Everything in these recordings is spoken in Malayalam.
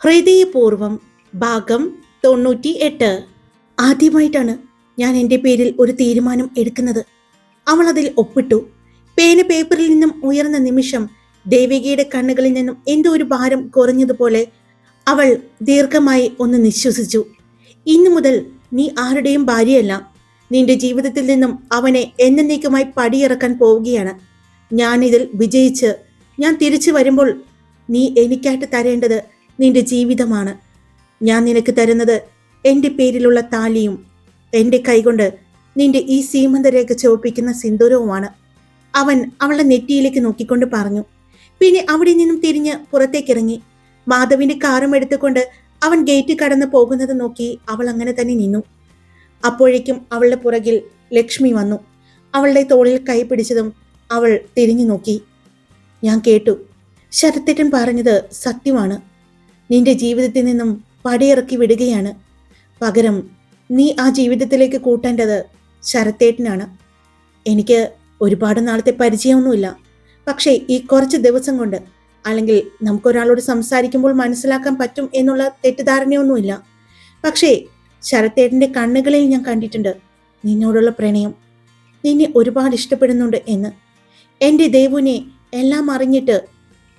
ഹൃദയപൂർവം ഭാഗം തൊണ്ണൂറ്റി എട്ട് ആദ്യമായിട്ടാണ് ഞാൻ എന്റെ പേരിൽ ഒരു തീരുമാനം എടുക്കുന്നത്. അവൾ അതിൽ ഒപ്പിട്ടു. പേന പേപ്പറിൽ നിന്നും ഉയർന്ന നിമിഷം ദേവികയുടെ കണ്ണുകളിൽ നിന്നും എന്തോ ഒരു ഭാരം കുറഞ്ഞതുപോലെ അവൾ ദീർഘമായി ഒന്ന് നിശ്വസിച്ചു. ഇന്നു മുതൽ നീ ആരുടെയും ഭാര്യയല്ല. നിന്റെ ജീവിതത്തിൽ നിന്നും അവനെ എന്നേക്കുമായി പടിയിറക്കാൻ പോവുകയാണ്. ഞാനിതിൽ വിജയിച്ച് ഞാൻ തിരിച്ചു വരുമ്പോൾ നീ എനിക്കായിട്ട് തരേണ്ടത് നിന്റെ ജീവിതമാണ്. ഞാൻ നിനക്ക് തരുന്നത് എന്റെ പേരിലുള്ള താലിയും എന്റെ കൈകൊണ്ട് നിന്റെ ഈ സീമന്തരേഖ ചുവപ്പിക്കുന്ന സിന്ദൂരവുമാണ്. അവൻ അവളുടെ നെറ്റിയിലേക്ക് നോക്കിക്കൊണ്ട് പറഞ്ഞു പിന്നെ അവിടെ നിന്നും തിരിഞ്ഞ് പുറത്തേക്കിറങ്ങി. മാധവിന്റെ കാറും എടുത്തുകൊണ്ട് അവൻ ഗേറ്റ് കടന്നു പോകുന്നത് നോക്കി അവൾ അങ്ങനെ തന്നെ നിന്നു. അപ്പോഴേക്കും അവളുടെ പുറകിൽ ലക്ഷ്മി വന്നു. അവളുടെ തോളിൽ കൈ പിടിച്ചതും അവൾ തിരിഞ്ഞു നോക്കി. ഞാൻ കേട്ടു ശരത്തേറ്റൻ പറഞ്ഞത് സത്യമാണ്. നിന്റെ ജീവിതത്തിൽ നിന്നും പടിയിറക്കി വിടുകയാണ്. പകരം നീ ആ ജീവിതത്തിലേക്ക് കൂട്ടേണ്ടത് ശരത്തേട്ടനാണ്. എനിക്ക് ഒരുപാട് നാളത്തെ പരിചയമൊന്നുമില്ല. പക്ഷേ ഈ കുറച്ച് ദിവസം കൊണ്ട് അല്ലെങ്കിൽ നമുക്കൊരാളോട് സംസാരിക്കുമ്പോൾ മനസ്സിലാക്കാൻ പറ്റും എന്നുള്ള തെറ്റിദ്ധാരണയൊന്നുമില്ല. പക്ഷേ ശരത്തേട്ടന്റെ കണ്ണുകളിൽ ഞാൻ കണ്ടിട്ടുണ്ട് നിന്നോടുള്ള പ്രണയം. നിന്നെ ഒരുപാട് ഇഷ്ടപ്പെടുന്നുണ്ട് എന്ന്. എന്റെ ദേവുനെ എല്ലാം അറിഞ്ഞിട്ട്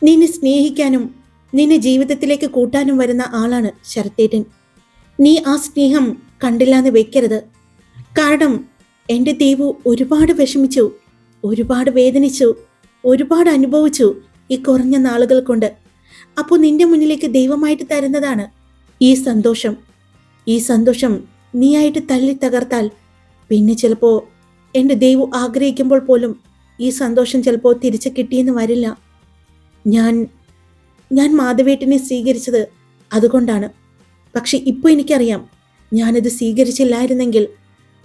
നിന്നെ സ്നേഹിക്കാനും നിന്നെ ജീവിതത്തിലേക്ക് കൂട്ടാനും വരുന്ന ആളാണ് ശരത്തേട്ടൻ. നീ ആ സ്നേഹം കണ്ടില്ലാന്ന് വെക്കരുത്. കാരണം എന്റെ ദേവു ഒരുപാട് വിഷമിച്ചു ഒരുപാട് വേദനിച്ചു ഒരുപാട് അനുഭവിച്ചു ഈ കുറഞ്ഞ നാളുകൾ കൊണ്ട്. അപ്പോൾ നിന്റെ മുന്നിലേക്ക് ദൈവമായിട്ട് തരുന്നതാണ് ഈ സന്തോഷം. ഈ സന്തോഷം നീയായിട്ട് തല്ലി തകർത്താൽ പിന്നെ ചിലപ്പോൾ എന്റെ ദൈവം ആഗ്രഹിക്കുമ്പോൾ പോലും ഈ സന്തോഷം ചിലപ്പോൾ തിരിച്ചു കിട്ടിയെന്ന് വരില്ല. ഞാൻ ഞാൻ മാധവേട്ടിനെ സ്വീകരിച്ചത് അതുകൊണ്ടാണ്. പക്ഷെ ഇപ്പോൾ എനിക്കറിയാം ഞാനത് സ്വീകരിച്ചില്ലായിരുന്നെങ്കിൽ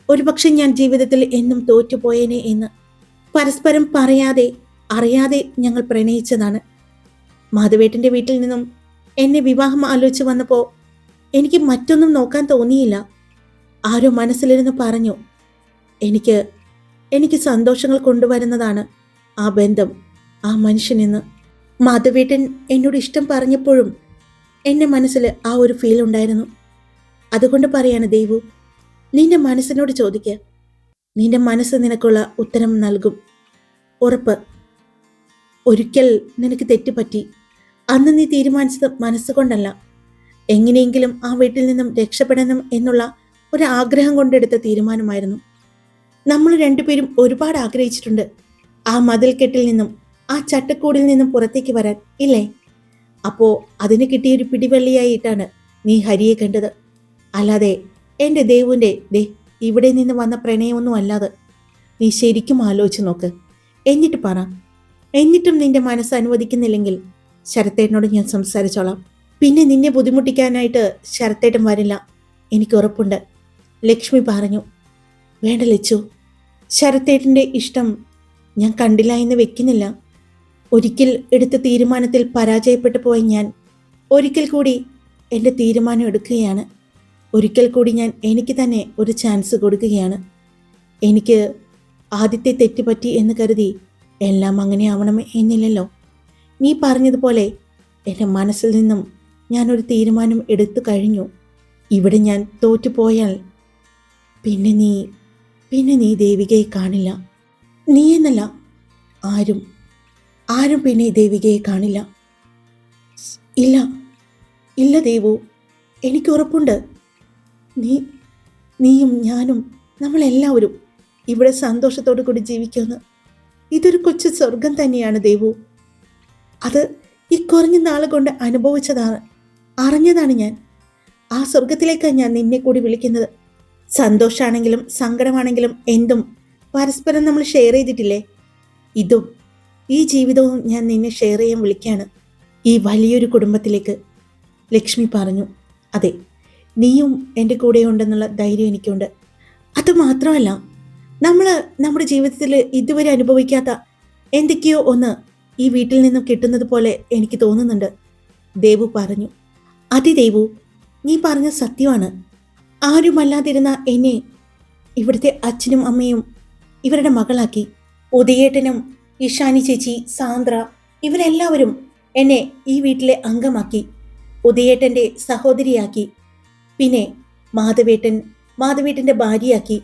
ഒരുപക്ഷെ ഞാൻ ജീവിതത്തിൽ എന്നും തോറ്റുപോയേനെ എന്ന്. പരസ്പരം പറയാതെ അറിയാതെ ഞങ്ങൾ പ്രണയിച്ചതാണ്. മാധവേട്ടിന്റെ വീട്ടിൽ നിന്നും എന്നെ വിവാഹം ആലോചിച്ച് വന്നപ്പോൾ എനിക്ക് മറ്റൊന്നും നോക്കാൻ തോന്നിയില്ല. ആരോ മനസ്സിലിരുന്ന് പറഞ്ഞു എനിക്ക് എനിക്ക് സന്തോഷങ്ങൾ കൊണ്ടുവരുന്നതാണ് ആ ബന്ധം ആ മനുഷ്യനെന്ന് മാധവേട്ടൻ എന്നോട് ഇഷ്ടം പറഞ്ഞപ്പോഴും എന്റെ മനസ്സിൽ ആ ഒരു ഫീൽ ഉണ്ടായിരുന്നു. അതുകൊണ്ട് പറയാണ് ദേവു നിന്റെ മനസ്സിനോട് ചോദിക്കുക നിന്റെ മനസ്സ് നിനക്കുള്ള ഉത്തരം നൽകും. ഉറപ്പ്. ഒരിക്കൽ നിനക്ക് തെറ്റുപറ്റി. അന്ന് നീ തീരുമാനിച്ചത് മനസ്സുകൊണ്ടല്ല. എങ്ങനെയെങ്കിലും ആ വീട്ടിൽ നിന്നും രക്ഷപ്പെടണം എന്നുള്ള ഒരു ആഗ്രഹം കൊണ്ടെടുത്ത തീരുമാനമായിരുന്നു. നമ്മൾ രണ്ടുപേരും ഒരുപാട് ആഗ്രഹിച്ചിട്ടുണ്ട്. ആ മതിൽക്കെട്ടിൽ നിന്നും ആ ചട്ടക്കൂടിൽ നിന്നും പുറത്തേക്ക് വരാൻ ഇല്ലേ? അപ്പോ അതിന് കിട്ടിയൊരു പിടിവള്ളിയായിട്ടാണ് നീ ഹരിയെ കണ്ടത്. അല്ലാതെ എന്റെ ദേവുന്റെ ദേ ഇവിടെ നിന്ന് വന്ന പ്രണയമൊന്നും അല്ലാതെ നീ ശരിക്കും ആലോചിച്ച് നോക്ക്. എന്നിട്ട് പറ. എന്നിട്ടും നിന്റെ മനസ്സ് അനുവദിക്കുന്നില്ലെങ്കിൽ ശരത്തേട്ടനോട് ഞാൻ സംസാരിച്ചോളാം. പിന്നെ നിന്നെ ബുദ്ധിമുട്ടിക്കാനായിട്ട് ശരത്തേട്ടൻ വരില്ല. എനിക്ക് ഉറപ്പുണ്ട്. ലക്ഷ്മി പറഞ്ഞു. വേണ്ട ലച്ചു. ശരത്തേട്ടന്റെ ഇഷ്ടം ഞാൻ കണ്ടില്ല എന്ന് വെക്കുന്നില്ല. ഒരിക്കൽ എടുത്ത തീരുമാനത്തിൽ പരാജയപ്പെട്ടു പോയ ഞാൻ ഒരിക്കൽ കൂടി എന്റെ തീരുമാനം എടുക്കുകയാണ്. ഒരിക്കൽ കൂടി ഞാൻ എനിക്ക് തന്നെ ഒരു ചാൻസ് കൊടുക്കുകയാണ്. എനിക്ക് ആദ്യത്തെ തെറ്റ് പറ്റി എന്ന് കരുതി എല്ലാം അങ്ങനെ ആവണം എന്നില്ലല്ലോ. നീ പറഞ്ഞതുപോലെ എന്റെ മനസ്സിൽ നിന്നും ഞാനൊരു തീരുമാനം എടുത്തു കഴിഞ്ഞു. ഇവിടെ ഞാൻ തോറ്റുപോയാൽ പിന്നെ നീ പിന്നെ നീ ദേവികയെ കാണില്ല. നീ എന്നല്ല ആരും ആരും പിന്നെ ദേവികയെ കാണില്ല. ഇല്ല ഇല്ല ദേവു എനിക്ക് ഉറപ്പുണ്ട്. നീ നീയും ഞാനും നമ്മളെല്ലാവരും ഇവിടെ സന്തോഷത്തോടു കൂടി ജീവിക്കുമെന്ന്. ഇതൊരു കൊച്ചു സ്വർഗം തന്നെയാണ് ദേവു. അത് ഈ കുറഞ്ഞ നാളെ കൊണ്ട് അനുഭവിച്ചതാണ്. അറിഞ്ഞതാണ് ഞാൻ. ആ സ്വർഗത്തിലേക്കാണ് ഞാൻ നിന്നെ കൂടി വിളിക്കുന്നത്. സന്തോഷമാണെങ്കിലും സങ്കടമാണെങ്കിലും എന്തും പരസ്പരം നമ്മൾ ഷെയർ ചെയ്തിട്ടില്ലേ? ഇതും ഈ ജീവിതവും ഞാൻ നിന്നെ ഷെയർ ചെയ്യാൻ വിളിക്കുകയാണ് ഈ വലിയൊരു കുടുംബത്തിലേക്ക് ലക്ഷ്മി പറഞ്ഞു അതെ നീയും എന്റെ കൂടെ ഉണ്ടെന്നുള്ള ധൈര്യം എനിക്കുണ്ട്. അത് മാത്രമല്ല നമ്മൾ നമ്മുടെ ജീവിതത്തിൽ ഇതുവരെ അനുഭവിക്കാത്ത എന്തൊക്കെയോ ഒന്ന് ഈ വീട്ടിൽ നിന്നും കിട്ടുന്നത് പോലെ എനിക്ക് തോന്നുന്നുണ്ട്. ദേവു പറഞ്ഞു അതെ ദേവു നീ പറഞ്ഞ സത്യമാണ്. ആരുമല്ലാതിരുന്ന എന്നെ ഇവിടുത്തെ അച്ഛനും അമ്മയും ഇവരുടെ മകളാക്കി ഉദയേട്ടനും ഇഷാനി ചേച്ചി സാന്ദ്ര ഇവരെല്ലാവരും എന്നെ ഈ വീട്ടിലെ അംഗമാക്കി ഉദയേട്ടന്റെ സഹോദരിയാക്കി പിന്നെ മാധവേട്ടൻ മാധവേട്ടന്റെ ഭാര്യയാക്കി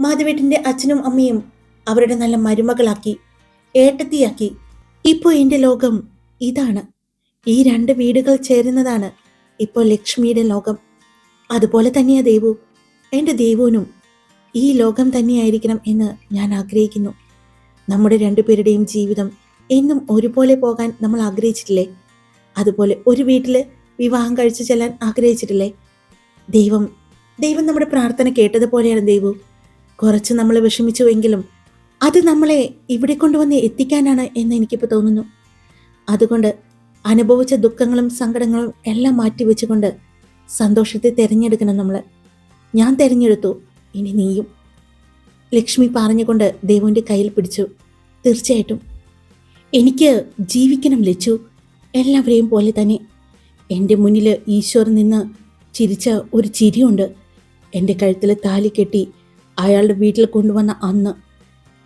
മാധവേട്ടന്റെ അച്ഛനും അമ്മയും അവരുടെ നല്ല മരുമകളാക്കി ഏട്ടത്തിയാക്കി. ഇപ്പോൾ എന്റെ ലോകം ഇതാണ്. ഈ രണ്ട് വീടുകൾ ചേരുന്നതാണ് ഇപ്പോൾ ലക്ഷ്മിയുടെ ലോകം. അതുപോലെ തന്നെയാ ദേവു. എന്റെ ദേവുവിനും ഈ ലോകം തന്നെയായിരിക്കണം എന്ന് ഞാൻ ആഗ്രഹിക്കുന്നു. നമ്മുടെ രണ്ടുപേരുടെയും ജീവിതം എന്നും ഒരുപോലെ പോകാൻ നമ്മൾ ആഗ്രഹിച്ചിട്ടില്ലേ? അതുപോലെ ഒരു വീട്ടിൽ വിവാഹം കഴിച്ചു ചെല്ലാൻ ആഗ്രഹിച്ചിട്ടില്ലേ? ദൈവം ദൈവം നമ്മുടെ പ്രാർത്ഥന കേട്ടതുപോലെയാണ് ദൈവം. കുറച്ച് നമ്മൾ വിഷമിച്ചുവെങ്കിലും അത് നമ്മളെ ഇവിടെ കൊണ്ടുവന്ന് എത്തിക്കാനാണ് എന്ന് എനിക്കിപ്പോൾ തോന്നുന്നു. അതുകൊണ്ട് അനുഭവിച്ച ദുഃഖങ്ങളും സങ്കടങ്ങളും എല്ലാം മാറ്റി വെച്ചുകൊണ്ട് സന്തോഷത്തെ തിരഞ്ഞെടുക്കണം നമ്മൾ. ഞാൻ തിരഞ്ഞെടുത്തു. ഇനി നീയും ലക്ഷ്മി പറഞ്ഞുകൊണ്ട് ദേവുവിന്റെ കയ്യിൽ പിടിച്ചു. തീർച്ചയായിട്ടും. എനിക്ക് ജീവിക്കണം ലച്ചു. എല്ലാവരെയും പോലെ തന്നെ. എന്റെ മുന്നിൽ ഈശ്വർ നിന്ന് ചിരിച്ച ഒരു ചിരിയുണ്ട്. എന്റെ കഴുത്തിൽ താലി കെട്ടി അയാളുടെ വീട്ടിൽ കൊണ്ടുവന്ന അന്ന്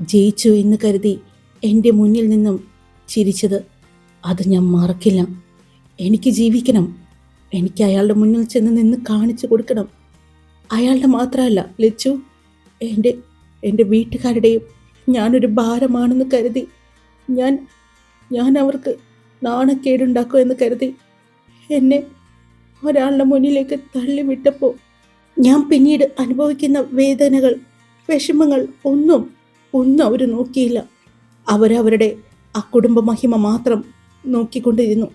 ജയിച്ചു എന്ന് കരുതി എന്റെ മുന്നിൽ നിന്നും ചിരിച്ചത്. അത് ഞാൻ മറക്കില്ല. എനിക്ക് ജീവിക്കണം. എനിക്ക് അയാളുടെ മുന്നിൽ ചെന്ന് നിന്ന് കാണിച്ചു കൊടുക്കണം. അയാളുടെ മാത്രമല്ല ലച്ചു. എന്റെ എന്റെ വീട്ടുകാരുടെയും ഞാനൊരു ഭാരമാണെന്ന് കരുതി. ഞാൻ ഞാൻ അവർക്ക് നാണക്കേടുണ്ടാക്കും എന്ന് കരുതി. എന്നെ ഒരാളുടെ മുന്നിലേക്ക് തള്ളിവിട്ടപ്പോൾ ഞാൻ പിന്നീട് അനുഭവിക്കുന്ന വേദനകൾ വിഷമങ്ങൾ ഒന്നും ഒന്നും അവർ നോക്കിയില്ല. അവരവരുടെ ആ കുടുംബ മഹിമ മാത്രം നോക്കിക്കൊണ്ടിരുന്നു.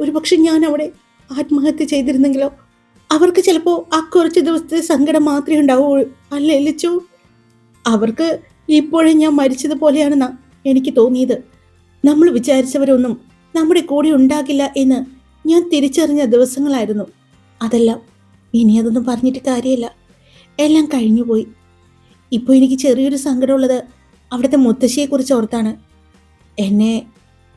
ഒരുപക്ഷെ ഞാൻ അവിടെ ആത്മഹത്യ ചെയ്തിരുന്നെങ്കിലോ? അവർക്ക് ചിലപ്പോൾ ആ കുറച്ച് ദിവസത്തെ സങ്കടം മാത്രമേ ഉണ്ടാവുള്ളൂ അല്ലേ ലച്ചു? അവർക്ക് ഇപ്പോഴും ഞാൻ മരിച്ചതുപോലെയാണെന്നാ എനിക്ക് തോന്നിയത്. നമ്മൾ വിചാരിച്ചവരൊന്നും നമ്മുടെ കൂടെ ഉണ്ടാകില്ല എന്ന് ഞാൻ തിരിച്ചറിഞ്ഞ ദിവസങ്ങളായിരുന്നു. അതെല്ലാം ഇനി അതൊന്നും പറഞ്ഞിട്ട് കാര്യമില്ല. എല്ലാം കഴിഞ്ഞുപോയി. ഇപ്പോൾ എനിക്ക് ചെറിയൊരു സങ്കടമുള്ളത് അവിടുത്തെ മുത്തശ്ശിയെക്കുറിച്ച് ഓർത്താണ്. എന്നെ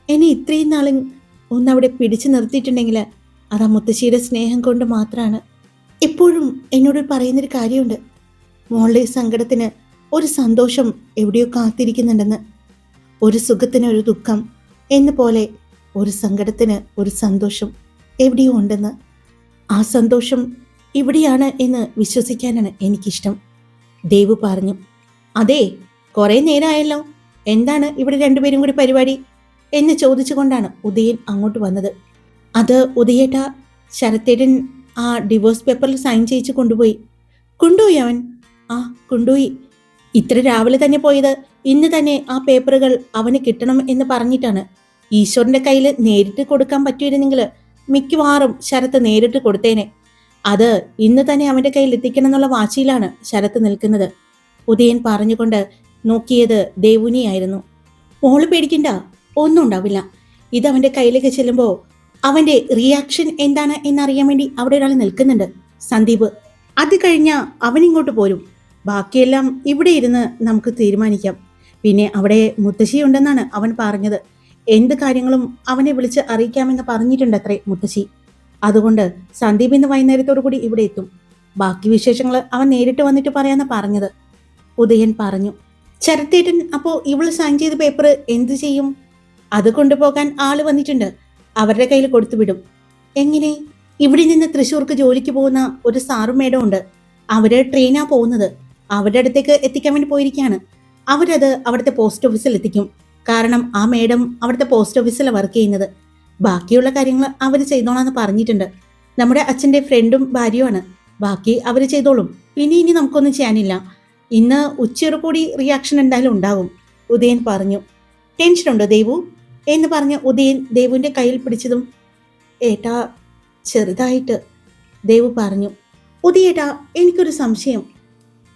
എന്നെ ഇത്രയും നാളും ഒന്ന് അവിടെ പിടിച്ചു നിർത്തിയിട്ടുണ്ടെങ്കിൽ അത് ആ മുത്തശ്ശിയുടെ സ്നേഹം കൊണ്ട് മാത്രമാണ് എപ്പോഴും എന്നോട് പറയുന്നൊരു കാര്യമുണ്ട്. മോളുടെ സങ്കടത്തിന് ഒരു സന്തോഷം എവിടെയോ കാത്തിരിക്കുന്നുണ്ടെന്ന് ഒരു സുഖത്തിന് ഒരു ദുഃഖം എന്ന പോലെ ഒരു സങ്കടത്തിന് ഒരു സന്തോഷം എവിടെയോ ഉണ്ടെന്ന് ആ സന്തോഷം ഇവിടെയാണ് എന്ന് വിശ്വസിക്കാനാണ് എനിക്കിഷ്ടം. ദേവ് പറഞ്ഞു അതെ കുറേ നേരമായല്ലോ എന്താണ് ഇവിടെ രണ്ടുപേരും കൂടി പരിപാടി? എന്ന് ചോദിച്ചുകൊണ്ടാണ് ഉദയൻ അങ്ങോട്ട് വന്നത്. അത് ഉദയേട്ട ശരത്തേടൻ ആ ഡിവോഴ്സ് പേപ്പറിൽ സൈൻ ചെയ്യിച്ച് കൊണ്ടുപോയി. കൊണ്ടുപോയി അവൻ? ആ കൊണ്ടുപോയി. ഇത്ര രാവിലെ തന്നെ പോയത്. ഇന്ന് തന്നെ ആ പേപ്പറുകൾ അവന് കിട്ടണം എന്ന് പറഞ്ഞിട്ടാണ്. ഈശ്വരന്റെ കയ്യിൽ നേരിട്ട് കൊടുക്കാൻ പറ്റിയിരുന്നെങ്കിൽ മിക്കവാറും ശരത്ത് നേരിട്ട് കൊടുത്തേനെ. അത് ഇന്ന് തന്നെ അവന്റെ കയ്യിൽ എത്തിക്കണം എന്നുള്ള വാശിയിലാണ് ശരത്ത് നിൽക്കുന്നത്. ഉദയൻ പറഞ്ഞുകൊണ്ട് നോക്കിയത് ദേവുനിയായിരുന്നു മോൾ പേടിക്കണ്ട ഒന്നും ഉണ്ടാവില്ല. ഇത് അവന്റെ കയ്യിലേക്ക് ചെല്ലുമ്പോൾ അവന്റെ റിയാക്ഷൻ എന്താണ് എന്നറിയാൻ വേണ്ടി അവിടെ ഒരാൾ നിൽക്കുന്നുണ്ട്. സന്ദീപ് അത് കഴിഞ്ഞാൽ അവനിങ്ങോട്ട് പോരും. ബാക്കിയെല്ലാം ഇവിടെ ഇരുന്ന് നമുക്ക് തീരുമാനിക്കാം. പിന്നെ അവിടെ മുത്തശ്ശി ഉണ്ടെന്നാണ് അവൻ പറഞ്ഞത്. എന്ത് കാര്യങ്ങളും അവനെ വിളിച്ച് അറിയിക്കാമെന്ന് പറഞ്ഞിട്ടുണ്ട് അത്രേ മുത്തശ്ശി. അതുകൊണ്ട് സന്ദീപ് ഇന്ന് വൈകുന്നേരത്തോടു കൂടി ഇവിടെ എത്തും. ബാക്കി വിശേഷങ്ങൾ അവൻ നേരിട്ട് വന്നിട്ട് പറയാന്ന് പറഞ്ഞത്. ഉദയൻ പറഞ്ഞു ശരത്തേട്ടൻ അപ്പോൾ ഇവൾ സൈൻ ചെയ്ത പേപ്പർ എന്ത് ചെയ്യും? അത് കൊണ്ടുപോകാൻ ആൾ വന്നിട്ടുണ്ട്. അവരുടെ കയ്യിൽ കൊടുത്തു വിടും. എങ്ങനെ? ഇവിടെ നിന്ന് തൃശ്ശൂർക്ക് ജോലിക്ക് പോകുന്ന ഒരു സാറും മേഡം ഉണ്ട്. അവർ ട്രെയിനാ പോകുന്നത്. അവരുടെ അടുത്തേക്ക് എത്തിക്കാൻ വേണ്ടി പോയിരിക്കുകയാണ്. അവരത് അവിടുത്തെ പോസ്റ്റ് ഓഫീസിൽ എത്തിക്കും. കാരണം ആ മേഡം അവിടുത്തെ പോസ്റ്റ് ഓഫീസിലാണ് വർക്ക് ചെയ്യുന്നത്. ബാക്കിയുള്ള കാര്യങ്ങൾ അവർ ചെയ്തോളാന്ന് പറഞ്ഞിട്ടുണ്ട്. നമ്മുടെ അച്ഛന്റെ ഫ്രണ്ടും ഭാര്യയുമാണ് ബാക്കി അവർ ചെയ്തോളും. ഇനി ഇനി നമുക്കൊന്നും ചെയ്യാനില്ല. ഇന്ന് ഉച്ചയോട് കൂടി റിയാക്ഷൻ എന്തായാലും ഉണ്ടാകും. ഉദയൻ പറഞ്ഞു ടെൻഷനുണ്ടോ ദേവു? എന്ന് പറഞ്ഞ് ഉദയൻ ദേവുവിന്റെ കയ്യിൽ പിടിച്ചതും ഏട്ടാ ചെറുതായിട്ട്. ദേവു പറഞ്ഞു ഉദയേട്ടാ എനിക്കൊരു സംശയം.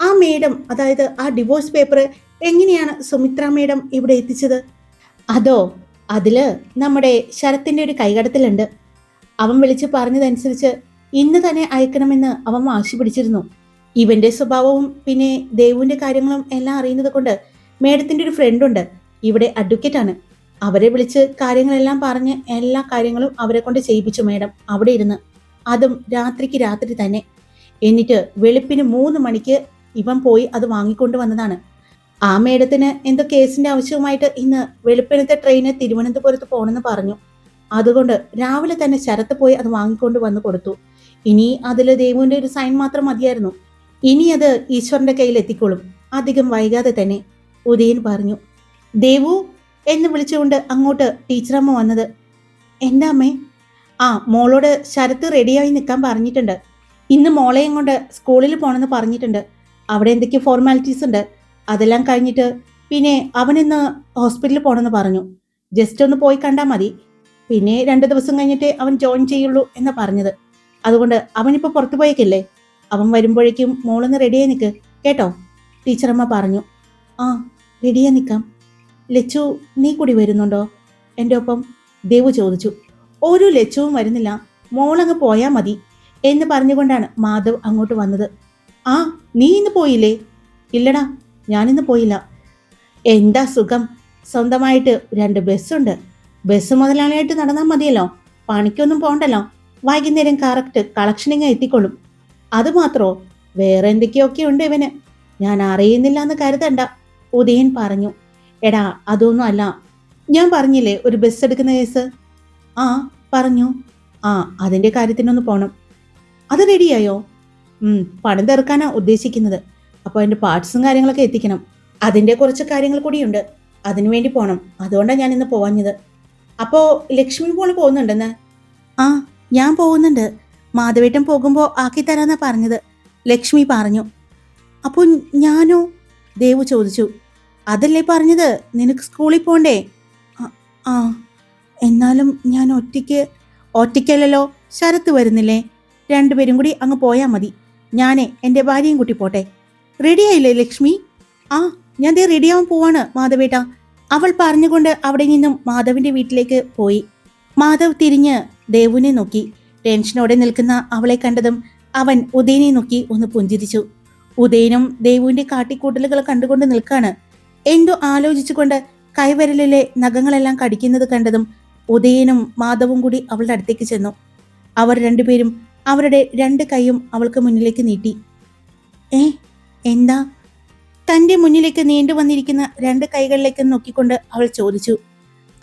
ആ മേഡം അതായത് ആ ഡിവോഴ്സ് പേപ്പർ എങ്ങനെയാണ് സുമിത്ര മേഡം ഇവിടെ എത്തിച്ചത്? അതോ അതിൽ നമ്മുടെ ശരത്തിന്റെ ഒരു കൈകടത്തിലുണ്ട്. അവൻ വിളിച്ച് പറഞ്ഞതനുസരിച്ച് ഇന്ന് തന്നെ അയക്കണമെന്ന് അവൻ വാശി പിടിച്ചിരുന്നു. ഇവന്റെ സ്വഭാവവും പിന്നെ ദേവുവിന്റെ കാര്യങ്ങളും എല്ലാം അറിയുന്നത് കൊണ്ട് മേഡത്തിന്റെ ഒരു ഫ്രണ്ടുണ്ട് ഇവിടെ അഡ്വക്കേറ്റ് ആണ്. അവരെ വിളിച്ച് കാര്യങ്ങളെല്ലാം പറഞ്ഞ് എല്ലാ കാര്യങ്ങളും അവരെ കൊണ്ട് ചെയ്യിപ്പിച്ചു മേഡം അവിടെ ഇരുന്ന്. അതും രാത്രിക്ക് രാത്രി തന്നെ. എന്നിട്ട് വെളുപ്പിന് മൂന്ന് മണിക്ക് ഇവൻ പോയി അത് വാങ്ങിക്കൊണ്ട് വന്നതാണ്. ആ മേഡത്തിന് എന്തോ കേസിന്റെ ആവശ്യവുമായിട്ട് ഇന്ന് വെളുപ്പിനത്തെ ട്രെയിന് തിരുവനന്തപുരത്ത് പോകണമെന്ന് പറഞ്ഞു. അതുകൊണ്ട് രാവിലെ തന്നെ ശരത്ത് പോയി അത് വാങ്ങിക്കൊണ്ട് വന്ന് കൊടുത്തു. ഇനി അതിൽ ദേവുവിന്റെ ഒരു സൈൻ മാത്രം മതിയായിരുന്നു. ഇനി അത് ഈശ്വരന്റെ കയ്യിൽ എത്തിക്കോളും. അധികം വൈകാതെ തന്നെ ഉദയൻ പറഞ്ഞു ദേവു എന്ന് വിളിച്ചുകൊണ്ട് അങ്ങോട്ട് ടീച്ചറമ്മ വന്നത്. എന്താ അമ്മേ? ആ മോളോട് ശരത്ത് റെഡിയായി നിൽക്കാൻ പറഞ്ഞിട്ടുണ്ട്. ഇന്ന് മോളെയും കൊണ്ട് സ്കൂളിൽ പോകണമെന്ന് പറഞ്ഞിട്ടുണ്ട്. അവിടെ എന്തൊക്കെയോ ഫോർമാലിറ്റീസ് ഉണ്ട്. അതെല്ലാം കഴിഞ്ഞിട്ട് പിന്നെ അവനിന്ന് ഹോസ്പിറ്റലിൽ പോകണമെന്ന് പറഞ്ഞു. ജസ്റ്റ് ഒന്ന് പോയി കണ്ടാൽ മതി. പിന്നെ രണ്ട് ദിവസം കഴിഞ്ഞിട്ട് അവൻ ജോയിൻ ചെയ്യുള്ളൂ എന്ന് പറഞ്ഞത്. അതുകൊണ്ട് അവനിപ്പോൾ പുറത്തു പോയേക്കില്ലേ? അവൻ വരുമ്പോഴേക്കും മോളൊന്ന് റെഡിയായി നിൽക്ക് കേട്ടോ? ടീച്ചറമ്മ പറഞ്ഞു. ആ റെഡിയായി നിൽക്കാം ലച്ചു നീ കൂടി വരുന്നുണ്ടോ? എന്റെ ഒപ്പം ദേവു ചോദിച്ചു. ഒരു ലച്ചുവും വരുന്നില്ല. മോളങ്ങ് പോയാൽ മതി എന്ന് പറഞ്ഞുകൊണ്ടാണ് മാധവ് അങ്ങോട്ട് വന്നത്. ആ നീ ഇന്ന് പോയില്ലേ? ഇല്ലടാ ഞാനിന്ന് പോയില്ല. എന്താ സുഖം? സ്വന്തമായിട്ട് രണ്ട് ബസ്സുണ്ട്. ബസ് മുതലാളിയായിട്ട് നടന്നാൽ മതിയല്ലോ. പണിക്കൊന്നും പോണ്ടല്ലോ. വൈകുന്നേരം കറക്റ്റ് കളക്ഷനിങ് എത്തിക്കൊള്ളും. അതുമാത്രോ വേറെ എന്തൊക്കെയൊക്കെ ഉണ്ട് ഇവന്? ഞാൻ അറിയുന്നില്ല എന്ന് കരുതണ്ട. ഉദയൻ പറഞ്ഞു. എടാ അതൊന്നും അല്ല. ഞാൻ പറഞ്ഞില്ലേ ഒരു ബസ് എടുക്കുന്ന കേസ്? ആ പറഞ്ഞു. ആ അതിന്റെ കാര്യത്തിനൊന്ന് പോകണം അത് റെഡിയായോ പണം തീർക്കാനാ ഉദ്ദേശിക്കുന്നത്. അപ്പോൾ അതിന്റെ പാർട്സും കാര്യങ്ങളൊക്കെ എത്തിക്കണം. അതിന്റെ കുറച്ച് കാര്യങ്ങൾ കൂടിയുണ്ട്. അതിനു വേണ്ടി പോണം. അതുകൊണ്ടാണ് ഞാൻ ഇന്ന് പോവാഞ്ഞത്. അപ്പോൾ ലക്ഷ്മി പോൾ പോകുന്നുണ്ടെന്ന്? ആ ഞാൻ പോകുന്നുണ്ട്. മാധവേട്ടൻ പോകുമ്പോൾ ആക്കി തരാന്നാ പറഞ്ഞത്. ലക്ഷ്മി പറഞ്ഞു. അപ്പോൾ ഞാനോ? ദേവു ചോദിച്ചു. അതല്ലേ പറഞ്ഞത്? നിനക്ക് സ്കൂളിൽ പോണ്ടേ? ആ. എന്നാലും ഞാൻ ഒറ്റയ്ക്ക് ഒറ്റയ്ക്കല്ലല്ലോ ശരത്ത് വരുന്നില്ലേ? രണ്ടുപേരും കൂടി അങ്ങ് പോയാൽ മതി. ഞാനേ എന്റെ ഭാര്യയും കൂട്ടി പോട്ടെ. റെഡിയായില്ലേ ലക്ഷ്മി? ആ ഞാൻ ദേ റെഡിയാവാൻ പോവാണ് മാധവേട്ട. അവൾ പറഞ്ഞുകൊണ്ട് അവിടെ നിന്നും മാധവിന്റെ വീട്ടിലേക്ക് പോയി. മാധവ് തിരിഞ്ഞ് ദേവുവിനെ നോക്കി. ടെൻഷനോടെ നിൽക്കുന്ന അവളെ കണ്ടതും അവൻ ഉദയനെ നോക്കി ഒന്ന് പുഞ്ചിരിച്ചു. ഉദയനും ദേവുവിന്റെ കാട്ടിക്കൂട്ടലുകൾ കണ്ടുകൊണ്ട് നിൽക്കാണ്. എന്തോ ആലോചിച്ചുകൊണ്ട് കൈവരലിലെ നഖങ്ങളെല്ലാം കടിക്കുന്നത് കണ്ടതും ഉദയനും മാധവും കൂടി അവളുടെ അടുത്തേക്ക് ചെന്നു. അവർ രണ്ടുപേരും അവരുടെ രണ്ട് കൈയും അവൾക്ക് മുന്നിലേക്ക് നീട്ടി. ഏ എന്താ? തന്റെ മുന്നിലേക്ക് നീണ്ടു വന്നിരിക്കുന്ന രണ്ട് കൈകളിലേക്ക് നോക്കിക്കൊണ്ട് അവൾ ചോദിച്ചു.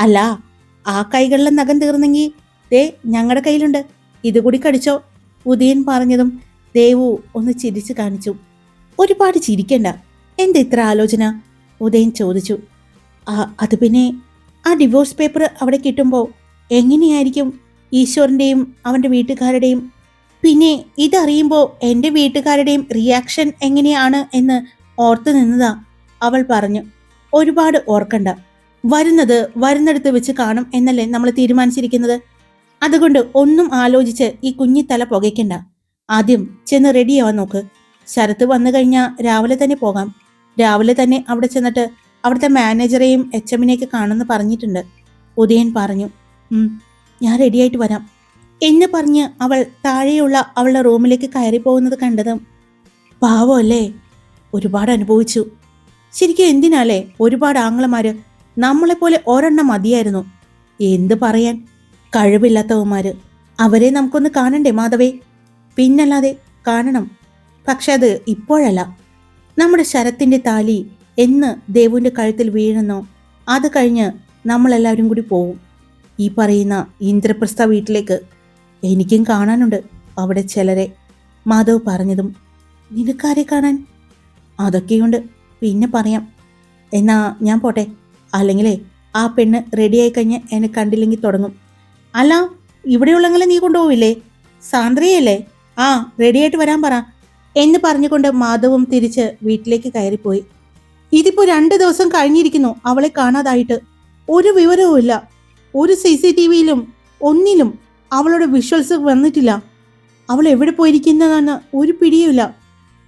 അല്ല ആ കൈകളിലെ നഖം തീർന്നെങ്കിൽ ദേ ഞങ്ങളുടെ കയ്യിലുണ്ട്. ഇതുകൂടി കടിച്ചോ? ഉദയൻ പറഞ്ഞതും ദേവു ഒന്ന് ചിരിച്ചു കാണിച്ചു. ഒരുപാട് ചിരിക്കണ്ട. എന്ത് ഇത്ര ആലോചന? ഉദയൻ ചോദിച്ചു. ആ അത് പിന്നെ ആ ഡിവോഴ്സ് പേപ്പർ അവിടെ കിട്ടുമ്പോൾ എങ്ങനെയായിരിക്കും? ഈശ്വറിന്റെയും അവന്റെ വീട്ടുകാരുടെയും പിന്നെ ഇതറിയുമ്പോൾ എന്റെ വീട്ടുകാരുടെയും റിയാക്ഷൻ എങ്ങനെയാണ് എന്ന് ഓർത്തു നിന്നതാ അവൾ പറഞ്ഞു. ഒരുപാട് ഓർക്കണ്ട. വരുന്നത് വരുന്നിടത്ത് വെച്ച് കാണും എന്നല്ലേ നമ്മൾ തീരുമാനിച്ചിരിക്കുന്നത്? അതുകൊണ്ട് ഒന്നും ആലോചിച്ച് ഈ കുഞ്ഞിത്തല തല പുകയ്ക്കണ്ട. ആദ്യം ചെന്ന് റെഡിയാവാൻ നോക്ക്. ശരത്ത് വന്നു കഴിഞ്ഞാൽ രാവിലെ തന്നെ പോകാം. രാവിലെ തന്നെ അവിടെ ചെന്നിട്ട് അവിടുത്തെ മാനേജറെയും എച്ച് എമ്മിനെയൊക്കെ കാണുമെന്ന് പറഞ്ഞിട്ടുണ്ട്. ഉദയൻ പറഞ്ഞു ഞാൻ റെഡിയായിട്ട് വരാം. എന്ന് പറഞ്ഞ് അവൾ താഴെയുള്ള അവളുടെ റൂമിലേക്ക് കയറി പോകുന്നത് കണ്ടതും പാവമല്ലേ? ഒരുപാട് അനുഭവിച്ചു. ശരിക്കും എന്തിനാലേ? ഒരുപാട് ആങ്ങളമാർ നമ്മളെപ്പോലെ ഒരെണ്ണം മതിയായിരുന്നു. എന്ത് പറയാൻ? കഴിവില്ലാത്തവന്മാർ അവരെ നമുക്കൊന്ന് കാണണ്ടേ മാധവേ? പിന്നല്ലാതെ കാണണം. പക്ഷെ അത് ഇപ്പോഴല്ല. നമ്മുടെ ശരത്തിന്റെ താലി എന്ന് ദേവുവിന്റെ കഴുത്തിൽ വീഴുന്നോ അത് കഴിഞ്ഞ് നമ്മളെല്ലാവരും കൂടി പോവും. ഈ പറയുന്ന ഇന്ദ്രപ്രസ്ഥ വീട്ടിലേക്ക് എനിക്കും കാണാനുണ്ട്. അവിടെ ചിലരെ. മാധവ് പറഞ്ഞതും നിനക്കാരെ കാണാൻ? അതൊക്കെയുണ്ട്. പിന്നെ പറയാം. എന്നാ ഞാൻ പോട്ടെ. അല്ലെങ്കിലേ ആ പെണ്ണ് റെഡിയായി കഴിഞ്ഞ് എന്നെ കണ്ടില്ലെങ്കിൽ തുടങ്ങും. അല്ല ഇവിടെയുള്ളങ്ങളെ നീ കൊണ്ടുപോവില്ലേ? സാന്ദ്രയല്ലേ? ആ റെഡിയായിട്ട് വരാൻ പറ. എന്ന് പറഞ്ഞുകൊണ്ട് മാധവും തിരിച്ച് വീട്ടിലേക്ക് കയറിപ്പോയി. ഇതിപ്പോൾ രണ്ട് ദിവസം കഴിഞ്ഞിരിക്കുന്നു അവളെ കാണാതായിട്ട്. ഒരു വിവരവും ഇല്ല ഒരു സി സി ടി വിയിലും ഒന്നിലും അവളുടെ വിഷ്വൽസ് വന്നിട്ടില്ല. അവൾ എവിടെ പോയിരിക്കുന്നതെന്ന് ഒരു പിടിയുമില്ല.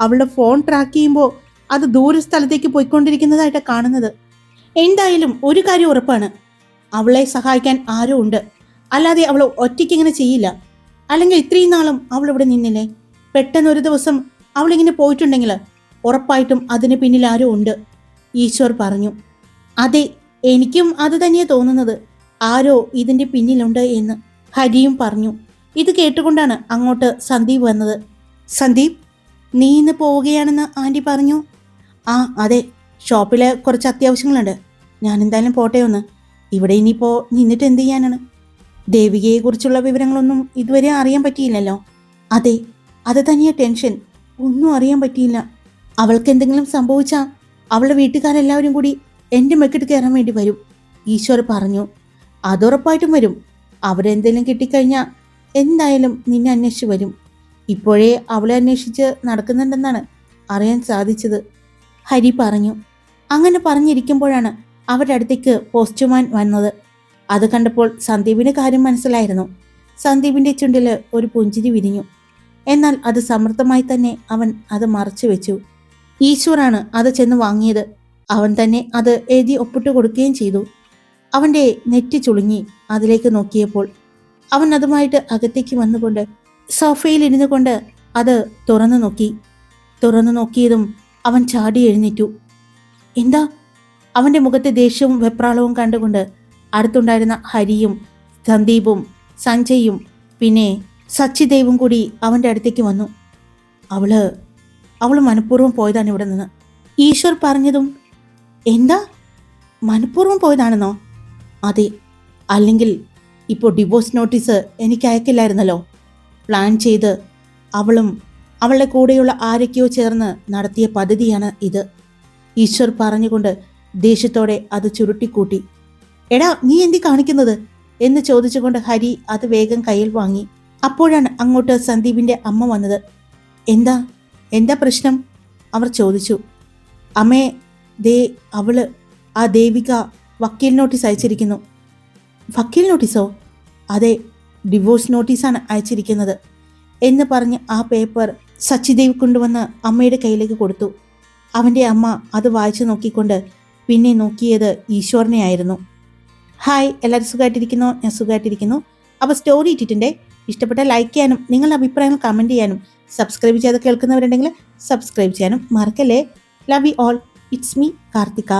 അവളുടെ ഫോൺ ട്രാക്ക് ചെയ്യുമ്പോൾ അത് ദൂരസ്ഥലത്തേക്ക് പോയിക്കൊണ്ടിരിക്കുന്നതായിട്ട് കാണുന്നത്. എന്തായാലും ഒരു കാര്യം ഉറപ്പാണ്. അവളെ സഹായിക്കാൻ ആരും ഉണ്ട്. അല്ലാതെ അവൾ ഒറ്റയ്ക്ക് ഇങ്ങനെ ചെയ്യില്ല. അല്ലെങ്കിൽ ഇത്രയും നാളും അവൾ ഇവിടെ നിന്നില്ലേ? പെട്ടെന്ന് ഒരു ദിവസം അവളിങ്ങനെ പോയിട്ടുണ്ടെങ്കിൽ ഉറപ്പായിട്ടും അതിന് പിന്നിൽ ആരും ഉണ്ട്. ഈശ്വർ പറഞ്ഞു. അതെ എനിക്കും അത് തന്നെയാണ് തോന്നുന്നത്. ആരോ ഇതിന്റെ പിന്നിലുണ്ട് എന്ന്. ഹരിയും പറഞ്ഞു. ഇത് കേട്ടുകൊണ്ടാണ് അങ്ങോട്ട് സന്ദീപ് വന്നത്. സന്ദീപ് നീ ഇന്ന് പോവുകയാണെന്ന് ആന്റി പറഞ്ഞു? ആ അതെ. ഷോപ്പിലെ കുറച്ച് അത്യാവശ്യങ്ങളുണ്ട്. ഞാൻ എന്തായാലും പോട്ടെ ഒന്ന്. ഇവിടെ ഇനിയിപ്പോൾ നിന്നിട്ട് എന്ത് ചെയ്യാനാണ്? ദേവികയെക്കുറിച്ചുള്ള വിവരങ്ങളൊന്നും ഇതുവരെ അറിയാൻ പറ്റിയില്ലല്ലോ. അതെ അത് തന്നെയാ ടെൻഷൻ. ഒന്നും അറിയാൻ പറ്റിയില്ല. അവൾക്ക് എന്തെങ്കിലും സംഭവിച്ചാൽ അവളുടെ വീട്ടുകാരെല്ലാവരും കൂടി എന്റെ മെക്കിട്ട് കയറാൻ വേണ്ടി വരും. ഈശ്വർ പറഞ്ഞു. അതുറപ്പായിട്ടും വരും. അവരെന്തെങ്കിലും കിട്ടിക്കഴിഞ്ഞാൽ എന്തായാലും നിന്നെ അന്വേഷിച്ച് വരും. ഇപ്പോഴേ അവളെ അന്വേഷിച്ച് നടക്കുന്നുണ്ടെന്നാണ് അറിയാൻ സാധിച്ചത്. ഹരി പറഞ്ഞു. അങ്ങനെ പറഞ്ഞിരിക്കുമ്പോഴാണ് അവരുടെ അടുത്തേക്ക് പോസ്റ്റ്മാൻ വന്നത്. അത് കണ്ടപ്പോൾ സന്ദീപിന് കാര്യം മനസ്സിലായിരുന്നു. സന്ദീപിന്റെ ചുണ്ടിൽ ഒരു പുഞ്ചിരി വിരിഞ്ഞു. എന്നാൽ അത് സമൃദ്ധമായി തന്നെ അവൻ അത് മറച്ചു വെച്ചു. ഈശ്വറാണ് അത് ചെന്ന് വാങ്ങിയത്. അവൻ തന്നെ അത് എഴുതി ഒപ്പിട്ട് കൊടുക്കുകയും ചെയ്തു. അവന്റെ നെറ്റി ചുളുങ്ങി അതിലേക്ക് നോക്കിയപ്പോൾ അവൻ അതുമായിട്ട് അകത്തേക്ക് വന്നുകൊണ്ട് സോഫയിൽ ഇരുന്നു കൊണ്ട് അത് തുറന്നു നോക്കി. തുറന്നു നോക്കിയതും അവൻ ചാടി എഴുന്നേറ്റു. എന്താ? അവന്റെ മുഖത്തെ ദേഷ്യവും വെപ്രാളവും കണ്ടുകൊണ്ട് അടുത്തുണ്ടായിരുന്ന ഹരിയും സന്ദീപും സഞ്ജയും പിന്നെ സച്ചിദേവും കൂടി അവന്റെ അടുത്തേക്ക് വന്നു. അവൾ അവൾ മനഃപൂർവം പോയതാണ് ഇവിടെ നിന്ന്. ഈശ്വർ പറഞ്ഞതും എന്താ? മനഃപൂർവം പോയതാണെന്നോ? അതെ അല്ലെങ്കിൽ ഇപ്പോൾ ഡിവോഴ്സ് നോട്ടീസ് എനിക്ക് അയക്കില്ലായിരുന്നല്ലോ. പ്ലാൻ ചെയ്ത് അവളും അവളുടെ കൂടെയുള്ള ആരൊക്കെയോ ചേർന്ന് നടത്തിയ പദ്ധതിയാണ് ഇത്. ഈശ്വർ പറഞ്ഞുകൊണ്ട് ദേഷ്യത്തോടെ അത് ചുരുട്ടിക്കൂട്ടി. എടാ നീ എന്തി കാണിക്കുന്നത്? എന്ന് ചോദിച്ചുകൊണ്ട് ഹരി അത് വേഗം കയ്യിൽ വാങ്ങി. അപ്പോഴാണ് അങ്ങോട്ട് സന്ദീപിന്റെ അമ്മ വന്നത്. എന്താ? എന്താ പ്രശ്നം? അവർ ചോദിച്ചു. അമ്മേ ദേ അവൾ ആ ദേവിക വക്കീൽ നോട്ടീസ് അയച്ചിരിക്കുന്നു. വക്കീൽ നോട്ടീസോ? അതെ ഡിവോഴ്സ് നോട്ടീസാണ് അയച്ചിരിക്കുന്നത് എന്ന് പറഞ്ഞ് ആ പേപ്പർ സച്ചിദേവ് കൊണ്ടുവന്ന് അമ്മയുടെ കയ്യിലേക്ക് കൊടുത്തു. അവന്റെ അമ്മ അത് വായിച്ചു നോക്കിക്കൊണ്ട് പിന്നെ നോക്കിയത് ഈശ്വരനെ ആയിരുന്നു ഹായ് എല്ലാവരും സുഖമായിട്ടിരിക്കുന്നു? ഞാൻ സുഖമായിട്ടിരിക്കുന്നു. അപ്പോൾ സ്റ്റോറി ഇട്ടിട്ടുണ്ട്. ഇഷ്ടപ്പെട്ട ലൈക്ക് ചെയ്യാനും നിങ്ങളുടെ അഭിപ്രായങ്ങൾ കമന്റ് ചെയ്യാനും സബ്സ്ക്രൈബ് ചെയ്ത് കേൾക്കുന്നവരുണ്ടെങ്കിൽ സബ്സ്ക്രൈബ് ചെയ്യാനും മറക്കല്ലേ. Love you all it's me Karthika.